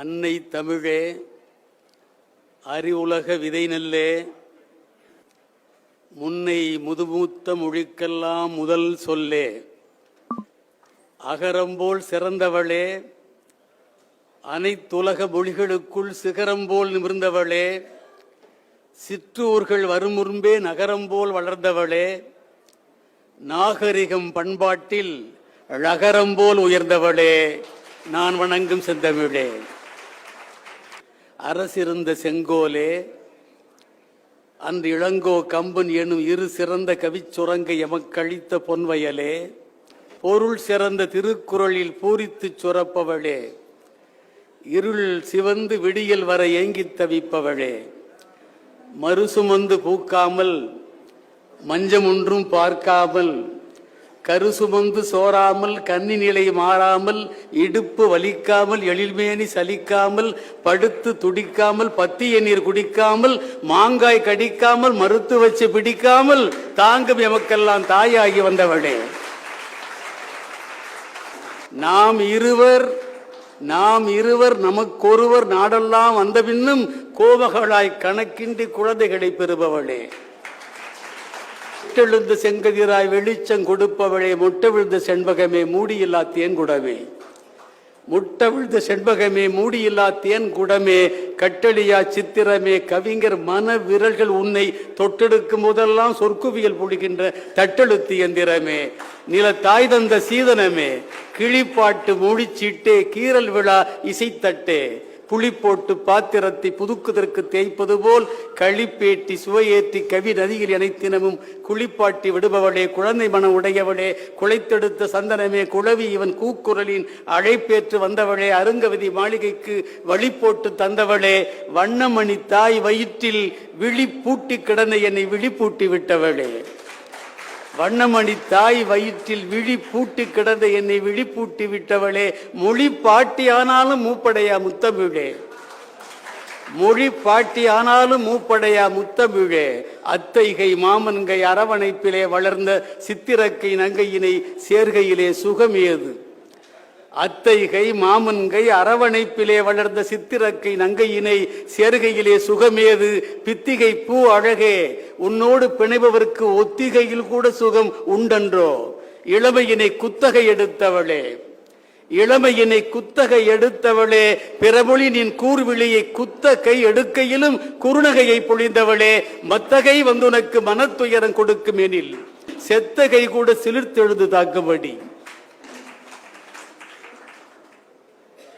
அன்னை தமிழே அறிவுலக விதை நெல்லே முன்னை முதுமூத்த மொழிக்கெல்லாம் முதல் சொல்லே. அகரம்போல் சிறந்தவளே அனைத்துலக மொழிகளுக்குள் சிகரம்போல் நிமிர்ந்தவளே சிற்றூர்கள் வரும் முன்பே நகரம்போல் வளர்ந்தவளே நாகரிகம் பண்பாட்டில் ழகரம்போல் உயர்ந்தவளே நான் வணங்கும் செந்தமிழே. அரசிருந்த செங்கோலே அன்று இளங்கோ கம்பன் எனும் இரு சிறந்த கவிச்சுரங்க எமக்கழித்த பொன்வயலே பொருள் சிறந்த திருக்குறளில் பூரித்துச் சுரப்பவளே இருள் சிவந்து விடியல் வர ஏங்கித் தவிப்பவளே. மறுசுமந்து பூக்காமல் மஞ்சம் ஒன்றும் பார்க்காமல் கருசுமந்து சோராமல் கன்னி நிலை மாறாமல் இடுப்பு வலிக்காமல் எழில்மேனி சலிக்காமல் படுத்து துடிக்காமல் பத்திய நீர் குடிக்காமல் மாங்காய் கடிக்காமல் மறுத்து வச்சு பிடிக்காமல் தாங்கும் எமக்கெல்லாம் தாயாகி வந்தவளே. நாம் இருவர் நாம் இருவர் நமக்கொருவர் நாடெல்லாம் வந்த பின்னும் கோபகளாய் கணக்கின்றி குழந்தைகளை பெறுபவளே. முட்டெழுந்து செங்கதிராய் வெளிச்சம் கொடுப்பவளே முட்டவிழுந்து செண்பகமே மூடியில்லா தேன்குடமே. குடமே விழுந்த செண்பகமே மூடியில்லா தேன் குடமே கட்டளியா சித்திரமே கவிஞர் மன விரல்கள் உன்னை தொட்டெடுக்கும் போதெல்லாம் சொற்குவியல் புழிகின்ற தட்டெழுத்து எந்திரமே. நில தாய் தந்த சீதனமே கிளிப்பாட்டு மூடிச்சிட்டே கீரல் விழா இசைத்தட்டே. புளி போட்டு பாத்திரத்தை புதுக்குதற்கு தேய்ப்பது போல் களிப்பேட்டி சுவையேற்றி கவி நதியில் இணைத்தினமும் குளிப்பாட்டி விடுபவளே குழந்தை மனம் உடையவளே குலைத்தெடுத்த சந்தனமே குழவி இவன் கூக்குரலின் அழைப்பேற்று வந்தவளே அருங்கவதி மாளிகைக்கு வழி போட்டு தந்தவளே வண்ணமணி தாய் வயிற்றில் விழி பூட்டி கிடந்த என்னை விழி பூட்டி விட்டவளே. வண்ணமணி தாய் வயிற்றில் விழி பூட்டி கிடந்த என்னை விழி பூட்டி விட்டவளே மொழி பாட்டியானாலும் மூப்படையா முத்தமிழே. மொழி பாட்டியானாலும் மூப்படையா முத்தமிழே. அத்தைகை மாமன்கை அரவணைப்பிலே வளர்ந்த சித்திரக்கை நங்கையினை சேர்கையிலே சுகமேது. அத்தைகை மாமன்கை அரவணைப்பிலே வளர்ந்த சித்திரக்கை நங்கையினை சேர்கையிலே சுகமேது பித்திகை பூ அழகே உன்னோடு பிணைபவருக்கு ஒத்திகையில் கூட சுகம் உண்டன்றோ? இளமையினை குத்தகை எடுத்தவளே இளமையினை குத்தகை எடுத்தவளே பிறமொழி நின் கூர்விழியை குத்தகை எடுக்கையிலும் குறுநகையை பொழிந்தவளே மத்தகை வந்து உனக்கு மனத்துயரம் கொடுக்கும் எனில் செத்தகை கூட சிலிர்த்தெழுது தாக்கும்படி.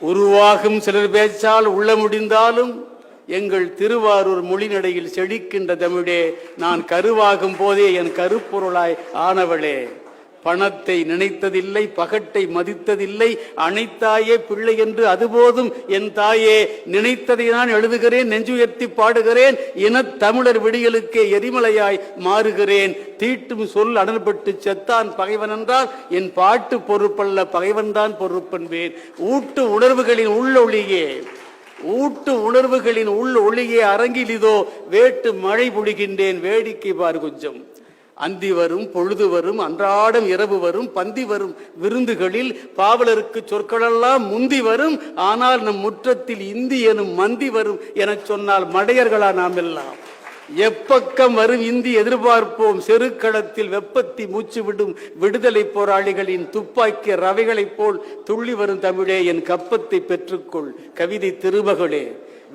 உருவாகும் சிலர் பேச்சால் உள்ள முடிந்தாலும் எங்கள் திருவாரூர் மொழிநடையில் செழிக்கின்ற தமிழே நான் கருவாகும் போதே என் கருப்பொருளாய் ஆனவளே. பணத்தை நினைத்ததில்லை பகட்டை மதித்ததில்லை அனைத்தாயே பிள்ளை என்று அதுபோதும் என் தாயே நினைத்ததை நான் எழுதுகிறேன் நெஞ்சுயர்த்தி பாடுகிறேன் இனத் தமிழர் விடியலுக்கே எரிமலையாய் மாறுகிறேன். தீட்டும் சொல் அடல்பட்டு செத்தான் பகைவன் என்றால் என் பாட்டு பொறுப்பல்ல பகைவன்தான் பொறுப்பென்பேன் ஊட்டு உணர்வுகளின் உள்ளொளியே ஊட்டு உணர்வுகளின் உள் ஒளியே அரங்கில் இதோ வேட்டு மழை பொழிகின்றேன் வேடிக்கை பார் கொஞ்சம். அந்தி வரும் பொழுது வரும் அன்றாடம் இரவு வரும் பந்தி வரும் விருந்துகளில் பாவலருக்கு சொற்களெல்லாம் முந்தி வரும் ஆனால் நம் முற்றத்தில் இந்தி எனும் மந்தி வரும் எனச் சொன்னால் மடையர்களா நாம் எல்லாம் எப்பக்கம் வரும் இந்தி எதிர்பார்ப்போம் செருக்களத்தில் வெப்பத்தி மூச்சு விடும் விடுதலை போராளிகளின் துப்பாக்கிய ரவைகளைப் போல் துள்ளி வரும் தமிழே என் கப்பத்தை பெற்றுக்கொள். கவிதை திருமகளே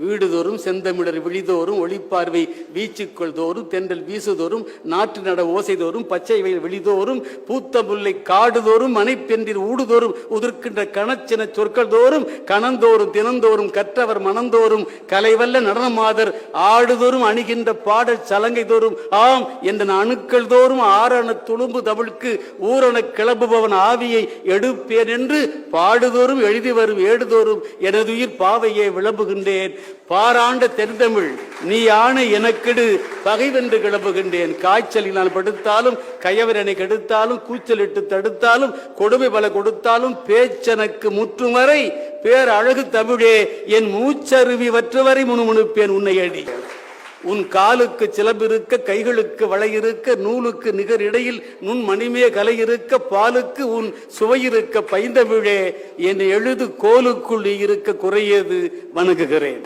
வீடுதோறும் செந்தமிழர் விழிதோறும் ஒளிப்பார்வை வீச்சுக்கள் தோறும் தென்றல் வீசுதோறும் நாற்று நட ஓசைதோறும் பச்சை வயல் வெளிதோறும் பூத்த முல்லை காடுதோறும் மனைப்பென்றில் ஊடுதோறும் உதிர்க்கின்ற கணச்சின சொற்கள் தோறும் கணந்தோறும் தினந்தோறும் கற்றவர் மனந்தோறும் கலைவல்ல நடனமாதர் ஆடுதோறும் அணுகின்ற பாடல் சலங்கை தோறும் ஆம் என்ற அணுக்கள் தோறும் ஆரண துளும்பு தமிழுக்கு ஊரண கிளம்புபவன் ஆவியை எடுப்பேன் என்று பாடுதோறும் எழுதி வரும் ஏடுதோறும் எனதுயிர் பாவையே விளம்புகின்றேன். பாராண்ட தென்தமிழ் நீ ஆணை எனக்கெடு பகைவென்று கிளம்புகின்றேன். காய்ச்சலில் நான் படுத்தாலும் கயவரனை கெடுத்தாலும் கூச்சலிட்டு தடுத்தாலும் கொடுமை பல கொடுத்தாலும் பேச்சனக்கு முற்றும் வரை பேர் அழகு தமிழே என் மூச்சருவி வற்றுவரை முணுமுணுப்பேன் உன்னை அடி. உன் காலுக்கு சிலம்பிருக்க கைகளுக்கு வளையிருக்க நூலுக்கு நிகர் இடையில் நுண் மணிமே கலை இருக்க பாலுக்கு உன் சுவையிருக்க பைந்தமிழே என் எழுது கோலுக்குள் நீ இருக்க குறையது வணங்குகிறேன்.